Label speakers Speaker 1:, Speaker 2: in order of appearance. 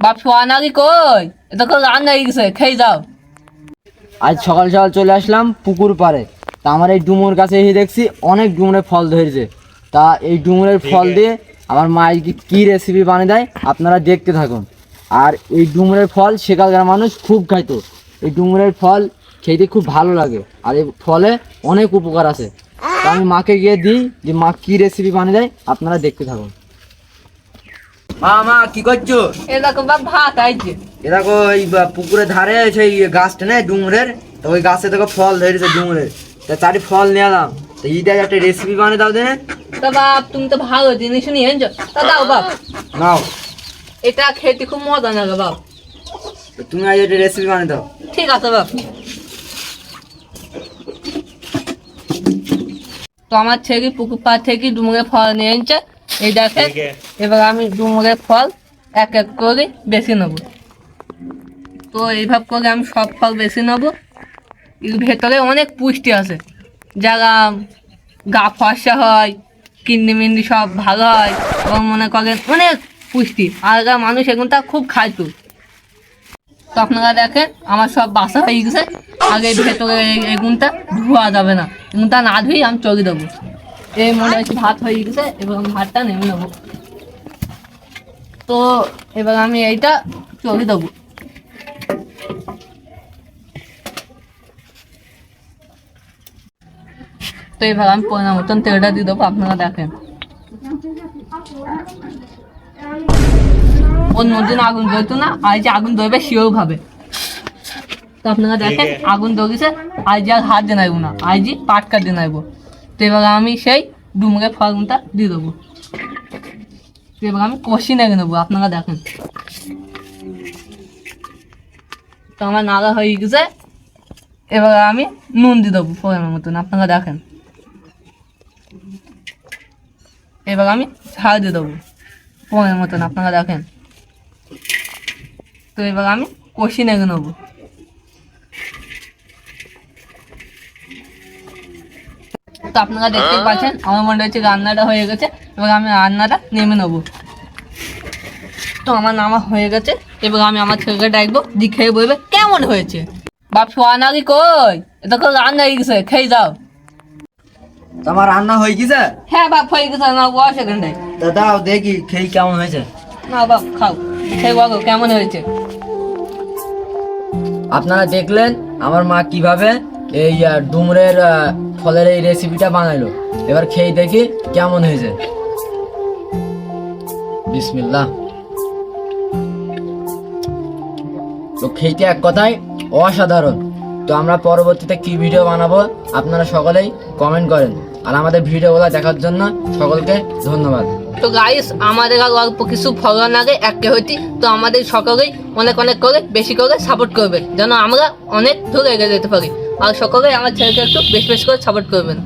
Speaker 1: বাপ শোয়া নাকি কই? এটা তো রান্না হয়ে গেছে খেয়ে যাও।
Speaker 2: আজ সকাল সকাল চলে আসলাম পুকুর পাড়ে। তা আমার এই ডুমুর কাছে এসে দেখছি অনেক ডুমুরের ফল ধরেছে। তা এই ডুমুরের ফল দিয়ে আমার মা আজকে কী রেসিপি বানিয়ে দেয় আপনারা দেখতে থাকুন। আর এই ডুমুরের ফল সেকালকার মানুষ খুব খাইতো। এই ডুমুরের ফল খেতে খুব ভালো লাগে। আর এই ফলে অনেক উপকার আছে। তা আমি মাকে গিয়ে দিই যে মা কী রেসিপি বানিয়ে দেয় আপনারা দেখতে থাকুন। মা মা কি করছ?
Speaker 1: এ দেখো বাপ ভাত আইছে।
Speaker 2: এ দেখো এই বা- পুকুরের ধারে সেই গাছটা নেই ডুমরের। তো ওই গাছে দেখো ফল ধরেছে ডুমুরের। তা চারি ফল নিয়ে এলাম। তো এইটা একটা রেসিপি বানিয়ে দাও দেনে
Speaker 1: তা বাপ তুমি তো ভালো জিনিস নিয়ে এনেছো। তা দাও বাপ।
Speaker 2: নাও।
Speaker 1: এটা খেতে খুব মজা লাগে বাপ।
Speaker 2: তুমি আজ একটা রেসিপি বানিয়ে দাও।
Speaker 1: ঠিক আছে বাপ। তো আমার থেকে পুকুর পাড় থেকে ডুমুরের ফল নিয়ে এনেছে। এই দেখে এবার আমি ডুমুরের ফল এক এক করে বেছে নেব। তো এইভাবে করে আমি সব ফল বেছে নেব। এর ভেতরে অনেক পুষ্টি আছে। যারা গা ফর্সা হয় কিডনি মিন্ডি সব ভালো হয় এবং মনে করেন অনেক পুষ্টি। আগেকার মানুষ এগুনটা খুব খাইতো। তো আপনারা দেখেন আমার সব বাসা হয়ে গেছে। আগে ভেতরে এগুনটা ধোয়া যাবে না। এগুনটা না ধুই আমি চলে দেবো। এই মনে হচ্ছে ভাত হয়ে গেছে এবং ভাতটা নেমে নেব। তো এবার আমি এইটা চলে দেবো। তো এবার আমি পরিমাণ মতন তেলটা দিয়ে দেবো আপনারা দেখেন। অন্যদিন আগুন জ্বলতো না আর যে আগুন ধরবে সেও ভাবে। তো আপনারা দেখেন আগুন ধরেছে আজ আর হাত দিয়ে নাইবো না আজই পাটকা দিয়ে নাইবো তো এবার আমি সেই ডুমুরের ফলগুনটা দিয়ে দেবো। এবার আমি কষি নেগে নেব, আপনারা দেখেন। তো আমার নাগা হয়ে গেছে। এবার আমি নুন দিয়ে দেবো পরিমাণ মতন, আপনারা দেখেন। এবার আমি ঝাল দিয়ে দেবো পরিমাণ মতন, আপনারা দেখেন। তো এবার আমি কষি নেগে নেব। তো আপনারা দেখতেই পাচ্ছেন আমার মনে হচ্ছে রান্নাটা হয়ে গেছে এবার আমি রান্নাটা নেমে নেব। তো আমার নামা হয়ে গেছে এবার আমি আমার ছেলেকে ডাকবো দি খেয়ে বলবে কেমন হয়েছে? বাপ শোয়া নাকি কই? এটা তো রান্না হয়ে গেছে খেয়ে যাও।
Speaker 2: তোমার রান্না হয়ে গেছে?
Speaker 1: হ্যাঁ বাপ হয়ে গেছে না বস এখানটায়
Speaker 2: তা দাও দেখি খেয়ে কেমন হয়েছে।
Speaker 1: না বাপ খাও। খেয়ে বলো কেমন হয়েছে?
Speaker 2: আপনারা দেখলেন আমার মা কীভাবে এই ডুমুরের ফলের এই রেসিপিটা বানাইলো। এবার খেয়ে দেখি কেমন হয়েছে। বিসমিল্লা তো খেতে এক কথায় অসাধারণ। তো আমরা পরবর্তীতে কি ভিডিও বানাবো আপনারা সকলেই কমেন্ট করেন। আর আমাদের ভিডিওগুলো দেখার জন্য সকলকে ধন্যবাদ।
Speaker 1: তো গাইস আমাদের আর অল্প কিছু ফলো না আগে একে হইতি, তো আমাদের সকলেই অনেক অনেক করে, বেশি করে সাপোর্ট করবে যেন আমরা অনেক দূর এগিয়ে যেতে পারি। আর সকলেই আমার ছেলেকে একটু বেশ বেশি করে সাপোর্ট করবেন।